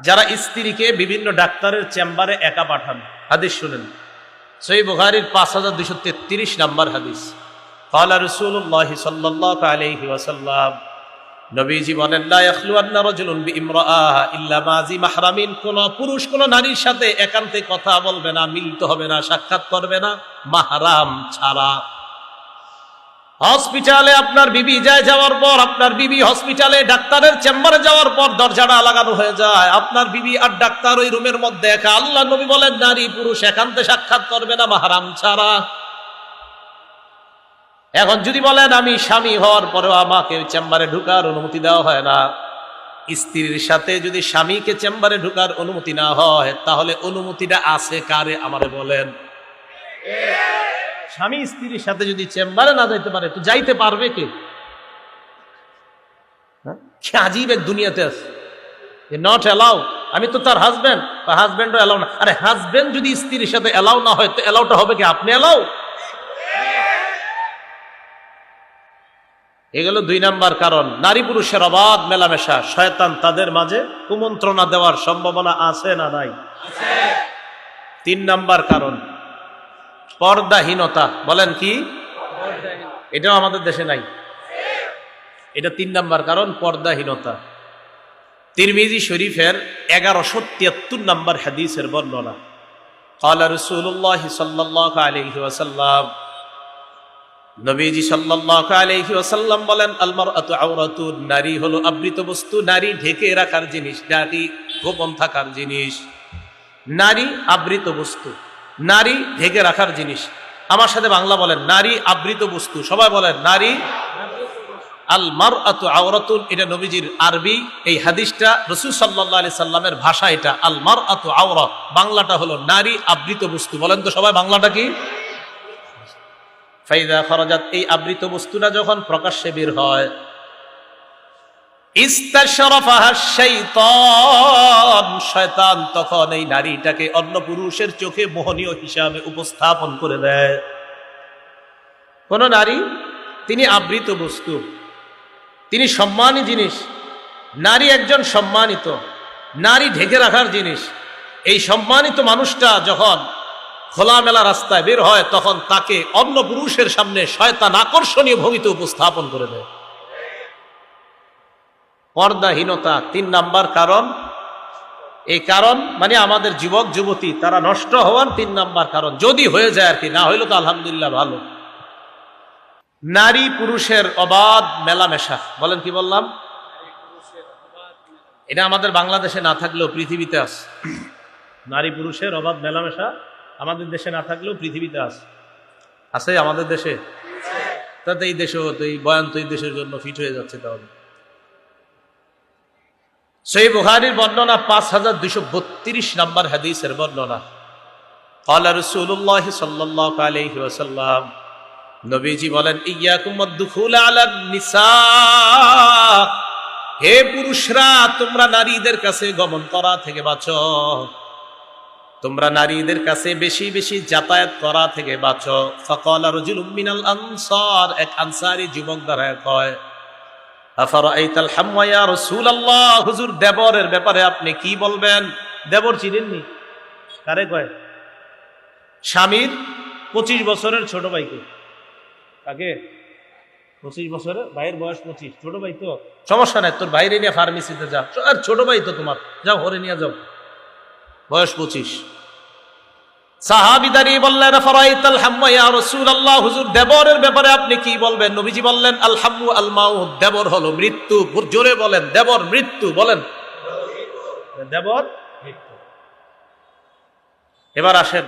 যারা স্ত্রীকে বিভিন্ন ডাক্তারের চেম্বারে একা পাঠান হাদিস শুনেন সই বুখারির পাঁচ হাজার দুশো তেত্রিশ নাম্বার হাদিস قال رسول الله صلى الله عليه وسلم নবীজি বলেন লা ইয়াখলুয়ান্না রাজুলুন বিইমরাআহ ইল্লা মাজি মাহরামিন কোন পুরুষ কোন নারীর সাথে একান্তে কথা বলবে না মিলিত হবে না সাক্ষাৎ করবে না মাহরাম ছাড়া হসপিটালে আপনার বিবি যায় যাওয়ার পর, আপনার বিবি হসপিটালে ডাক্তারের চেম্বারে যাওয়ার পর দরজাটা লাগানো হয়ে যায়। আপনার বিবি আর ডাক্তার ওই রুমের মধ্যে একা। আল্লাহ নবী বলেন, নারী পুরুষ একান্তে সাক্ষাৎ করবে না, মাহারাম ছাড়া। এখন যদি বলেন, আমি স্বামী হওয়ার পরেও আমাকে চেম্বারে ঢুকার অনুমতি দেওয়া হয় না। স্ত্রীর সাথে যদি স্বামীকে চেম্বারে ঢুকার অনুমতি না হয়, তাহলে অনুমতিটা আছে কারে আমারে বলেন? স্বামী স্ত্রীর সাথে যদি চেম্বারে না যাইতে পারে তো যাইতে পারবে কে? হ্যাঁ? কি আজীব এক দুনিয়াতে আছে। নট অ্যালাউ আমি তো তার হাজবেন্ড বা হাজবেন্ডও অ্যালাউ না। আরে হাজবেন্ড যদি স্ত্রীর সাথে অ্যালাউ না হয় তো অ্যালাউটা হবে কি? আপনি অ্যালাউ এগুলো দুই নাম্বার কারণ। নারী পুরুষের অবাধ মেলামেশা। শয়তান তাদের মাঝে কুমন্ত্রণা দেওয়ার সম্ভাবনা আছে না নাই? তিন নাম্বার কারণ। পর্দাহীনতা বলেন কি এটাও আমাদের দেশে নাই এটা তিন নাম্বার কারণ পর্দাহীনতা তিরমিজি শরীফের এগারোশো তিয়াত্তর নাম্বার হাদিসের বর্ণনা قال رسول الله صلى الله عليه وسلم নবীজি সাল্লাল্লাহু আলাইহি ওয়াসাল্লাম বলেন আল মারআতু আওরাতুন নারী হলো আবৃত বস্তু নারী ঢেকে রাখার জিনিস নারী গোপন থাকার জিনিস নারী আবৃত বস্তু নারী ঢেকে রাখার জিনিস। আমার সাথে বাংলা বলেন, নারী আবৃত বস্তু। সবাই বলেন, নারী আল মার আতু আওরাতুন। এটা নবীজির আরবি। এই হাদিসটা রসুল সাল্লাহ আলি সাল্লামের ভাষা এটা। আল মার আতু আওরত বাংলাটা হলো নারী আবৃত বস্তু। বলেন তো সবাই, বাংলাটা কি? ফাইদা খরজাত। এই আবৃত বস্তুটা যখন প্রকাশ্যে বের হয় শয়তান তখন এই নারীটাকে অন্য পুরুষের চোখে মোহনীয় হিসাবে উপস্থাপন করে দেয়। কোন নারী, তিনি আবৃত বস্তু, তিনি সম্মানী জিনিস, নারী একজন সম্মানিত, নারী ঢেকে রাখার জিনিস। এই সম্মানিত মানুষটা যখন খোলামেলা রাস্তায় বের হয়, তখন তাকে অন্য পুরুষের সামনে শয়তান আকর্ষণীয় ভঙ্গিতে উপস্থাপন করে দেয়। পর্দাহীনতা তিন নাম্বার কারণ। এই কারণ মানে আমাদের যুবক, যুবতী, তারা নষ্ট হওয়ার তিন নাম্বার কারণ। যদি হয়ে যায় আর কি, না হইলে তো আলহামদুলিল্লাহ ভালো। নারী পুরুষের অবাধ মেলামেশা, বলেন কি বললাম? এটা আমাদের বাংলাদেশে না থাকলেও পৃথিবীতে আছে। নারী পুরুষের অবাধ মেলামেশা আমাদের দেশে না থাকলেও পৃথিবীতে আছে। আছে আমাদের দেশে? তাতে এই দেশেও তো এই বয়ান তো এই দেশের জন্য ফিট হয়ে যাচ্ছে তাহলে। সেই বুখারির বর্ণনা পাঁচ হাজার দুইশো বত্রিশ নাম্বার হাদিসের বর্ণনা قال رسول الله صلى الله عليه وسلم নবীজি বলেন ইয়াকুম দুখুল আলা নিসা হে পুরুষরা তোমরা নারীদের কাছে গমন করা থেকে বাঁচো তোমরা নারীদের কাছে বেশি বেশি যাতায়াত করা থেকে বাঁচো ফকল রজুল মিনাল আনসার এক আনসারি যুবক দ্বারা কয় আফারাইতাল হাম্মায়া রাসূলুল্লাহ? হুজুর, দেবরের ব্যাপারে আপনি কি বলবেন? দেবর চিনেননি? কারে কয়? স্বামীর পঁচিশ বছরের ছোট ভাইকে। কাকে? পঁচিশ বছরের? ভাইয়ের বয়স পঁচিশ। ছোট ভাই তো? সমস্যা নাই, তোর বাইরে নিয়ে ফার্মেসিতে যা। আর ছোট ভাই তো তোমার। যাও হরে নিয়ে যাও। বয়স পঁচিশ। সাহাবি দাঁড়িয়ে বললেন ফরাইতাল হাম্মা ইয়া রাসূলুল্লাহ? হুজুর দেবরের ব্যাপারে আপনি কি বলবেন? নবীজি বললেন আল হাম্মু আল মাউত। দেবর হলো মৃত্যু। জোরে বলেন দেবর মৃত্যু। বলেন। দেবর মৃত্যু। এবার আসেন।